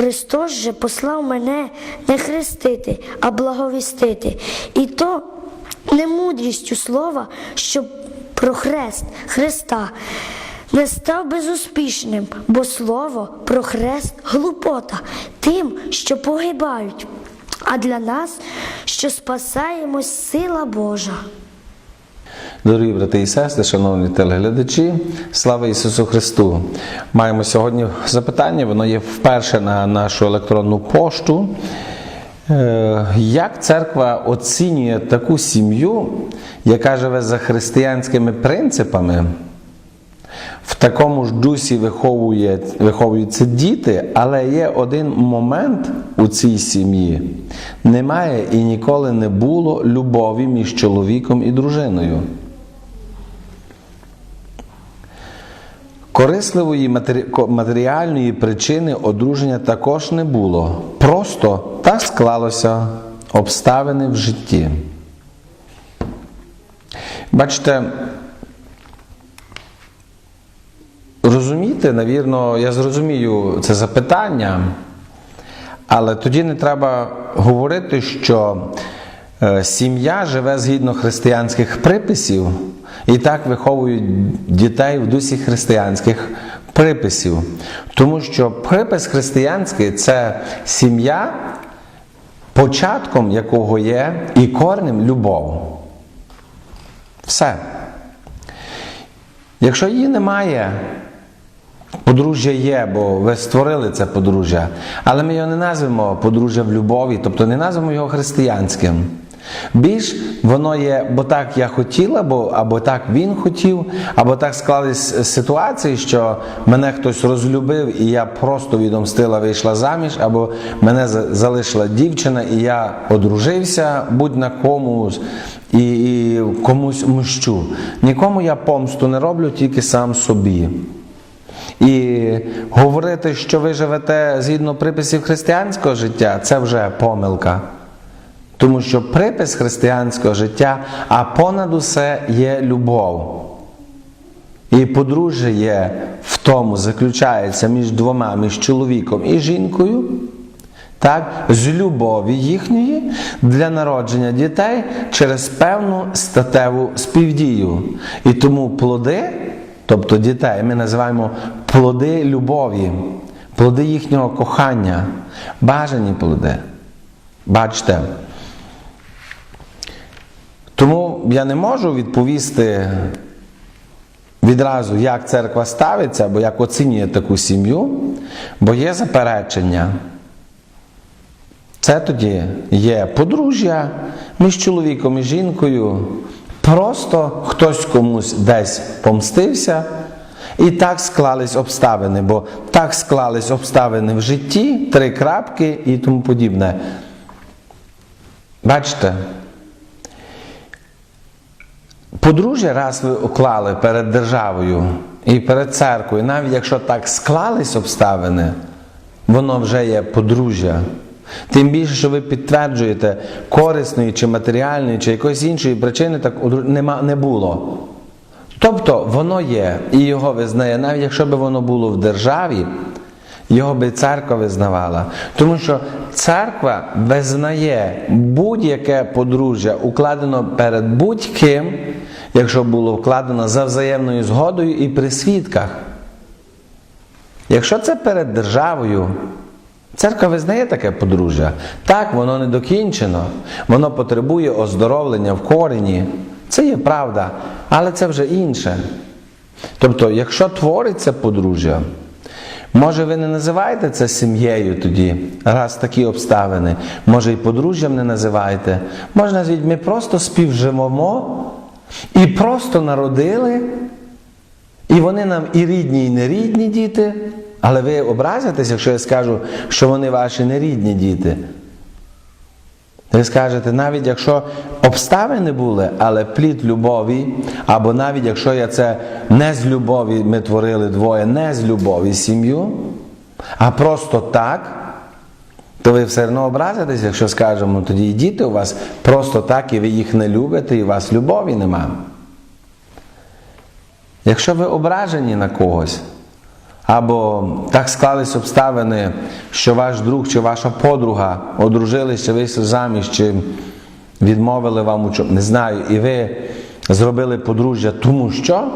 Христос же послав мене не хрестити, а благовістити. І то не мудрістю слова, щоб про хрест Христа не став безуспішним, бо слово про хрест глупота тим, що погибають, а для нас, що спасаємось, сила Божа. Дорогі брати і сестри, шановні телеглядачі, слава Ісусу Христу! Маємо сьогодні запитання, воно є вперше на нашу електронну пошту. Е, Як церква оцінює таку сім'ю, яка живе за християнськими принципами? В такому ж дусі виховує, виховуються діти, але є один момент у цій сім'ї. Немає і ніколи не було любові між чоловіком і дружиною. Корисливої матері- матеріальної причини одруження також не було. Просто так склалося обставини в житті. Бачите, розуміти, навірно, я зрозумію це запитання, але тоді не треба говорити, що е, сім'я живе згідно християнських приписів і так виховують дітей в дусі християнських приписів. Тому що припис християнський це сім'я, початком якого є і корнем любов. Все. Якщо її немає, подружжя є, бо ви створили це подружжя, але ми його не назвемо подружжя в любові, тобто не назвемо його християнським. Більш воно є, бо так я хотіла, або, або так він хотів, або так склались ситуації, що мене хтось розлюбив, і я просто відомстила, вийшла заміж, або мене залишила дівчина, і я одружився будь на комусь і, і комусь мщу. Нікому я помсту не роблю, тільки сам собі. І говорити, що ви живете згідно приписів християнського життя, це вже помилка. Тому що припис християнського життя, а понад усе є любов. І подружжя є в тому, заключається між двома, між чоловіком і жінкою, так, з любові їхньої для народження дітей через певну статеву співдію. І тому плоди, тобто дітей, ми називаємо плоди любові, плоди їхнього кохання, бажані плоди. Бачите. Тому я не можу відповісти відразу, як церква ставиться, або як оцінює таку сім'ю, бо є заперечення. Це тоді є подружжя між чоловіком і жінкою. Просто хтось комусь десь помстився, і так склались обставини, бо так склались обставини в житті, три крапки і тому подібне. Бачите? Подружжя раз ви уклали перед державою і перед церквою, навіть якщо так склались обставини, воно вже є подружжя. Тим більше, що ви підтверджуєте корисної чи матеріальної, чи якоїсь іншої причини так нема, не було. Тобто воно є і його визнає, навіть якщо б воно було в державі, його би церква визнавала. Тому що церква визнає будь-яке подружжя, укладено перед будь-ким, якщо було вкладено за взаємною згодою і при свідках. Якщо це перед державою, церква визнає таке подружжя. Так, воно не докінчено, воно потребує оздоровлення в корені. Це є правда, але це вже інше. Тобто, якщо твориться подружжя, може ви не називаєте це сім'єю тоді, раз такі обставини, може і подружжям не називаєте, може назвіть, ми просто співживемо і просто народили, і вони нам і рідні, і нерідні діти, але ви образитесь, якщо я скажу, що вони ваші нерідні діти. Ви скажете, навіть якщо обставини були, але плід любові, або навіть якщо я це не з любові ми творили двоє, не з любові сім'ю, а просто так, то ви все одно образитесь, якщо скажемо, тоді і діти у вас просто так, і ви їх не любите, і у вас любові нема. Якщо ви ображені на когось, або так склались обставини, що ваш друг чи ваша подруга одружились, чи вийшли заміж, чи відмовили вам у чому, не знаю, і ви зробили подружжя тому що.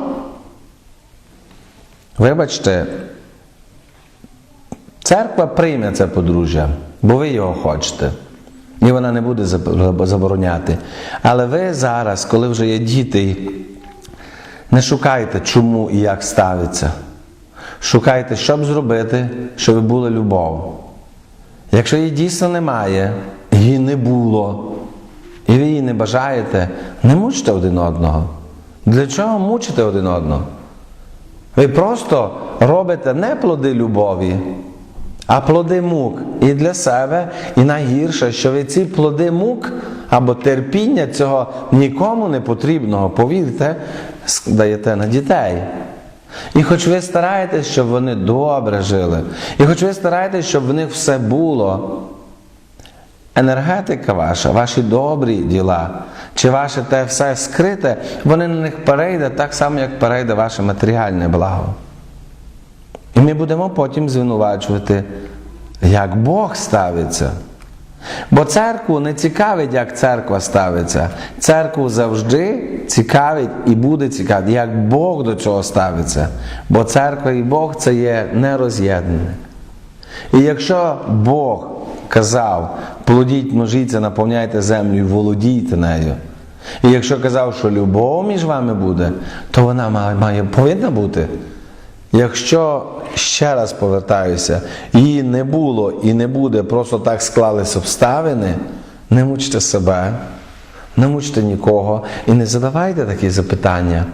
Вибачте, церква прийме це подружжя, бо ви його хочете. І вона не буде забороняти. Але ви зараз, коли вже є діти, не шукайте, чому і як ставиться. Шукайте, що б зробити, щоб була любов. Якщо її дійсно немає, її не було, і ви її не бажаєте, не мучте один одного. Для чого мучити один одного? Ви просто робите не плоди любові, а плоди мук. І для себе, і найгірше, що ви ці плоди мук або терпіння цього нікому не потрібного, повірте, даєте на дітей. І хоч ви стараєтесь, щоб вони добре жили, і хоч ви стараєтесь, щоб в них все було, енергетика ваша, ваші добрі діла, чи ваше те все скрите, вони на них перейде так само, як перейде ваше матеріальне благо. І ми будемо потім звинувачувати, як Бог ставиться. Бо церкву не цікавить, як церква ставиться. Церкву завжди цікавить і буде цікавити, як Бог до цього ставиться. Бо церква і Бог це є нероз'єднане. І якщо Бог казав, плодіть, множіться, наповняйте землю і володійте нею. І якщо казав, що любов між вами буде, то вона має, має повинна бути. Якщо ще раз повертаюся, її не було і не буде, просто так склались обставини, не мучте себе, не мучте нікого і не задавайте такі запитання.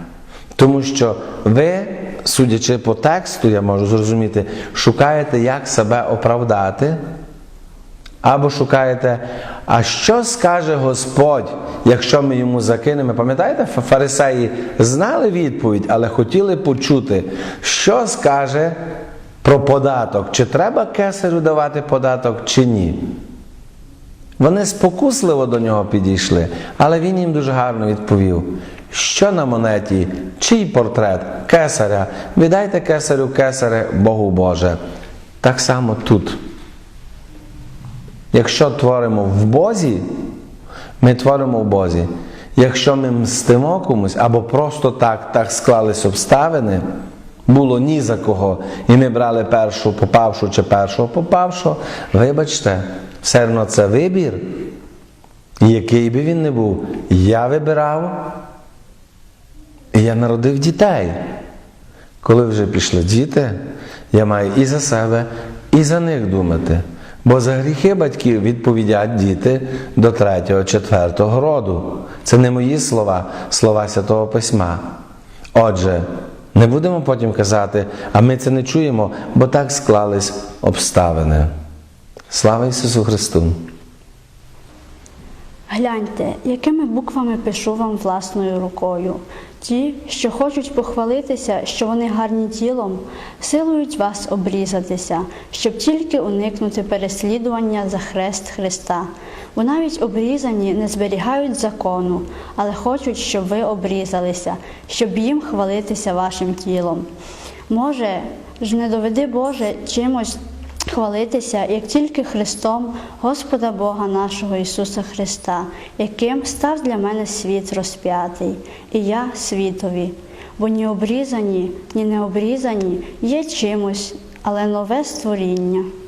Тому що ви, судячи по тексту, я можу зрозуміти, шукаєте, як себе оправдати, або шукаєте, а що скаже Господь, якщо ми йому закинемо? Пам'ятаєте, фарисеї знали відповідь, але хотіли почути, що скаже про податок, чи треба кесарю давати податок, чи ні. Вони спокусливо до нього підійшли, але він їм дуже гарно відповів, що на монеті, чий портрет кесаря, віддайте кесарю кесаре, Богу Боже. Так само тут. Якщо творимо в Бозі, ми творимо в Бозі. Якщо ми мстимо комусь або просто так, так склались обставини, було ні за кого, і ми брали першу попавшу чи першого попавшого, вибачте, все одно це вибір. Який би він не був, я вибирав, і я народив дітей. Коли вже пішли діти, я маю і за себе, і за них думати. Бо за гріхи батьків відповідять діти до третього, четвертого роду. Це не мої слова, слова Святого Письма. Отже, не будемо потім казати, а ми це не чуємо, бо так склались обставини. Слава Ісусу Христу! Гляньте, якими буквами пишу вам власною рукою. Ті, що хочуть похвалитися, що вони гарні тілом, силують вас обрізатися, щоб тільки уникнути переслідування за хрест Христа. Бо навіть обрізані не зберігають закону, але хочуть, щоб ви обрізалися, щоб їм хвалитися вашим тілом. Може ж не доведи Боже чимось хвалитися, як тільки Христом, Господа Бога нашого Ісуса Христа, яким став для мене світ розп'ятий, і я світові, бо ні обрізані, ні необрізані є чимось, але нове створіння.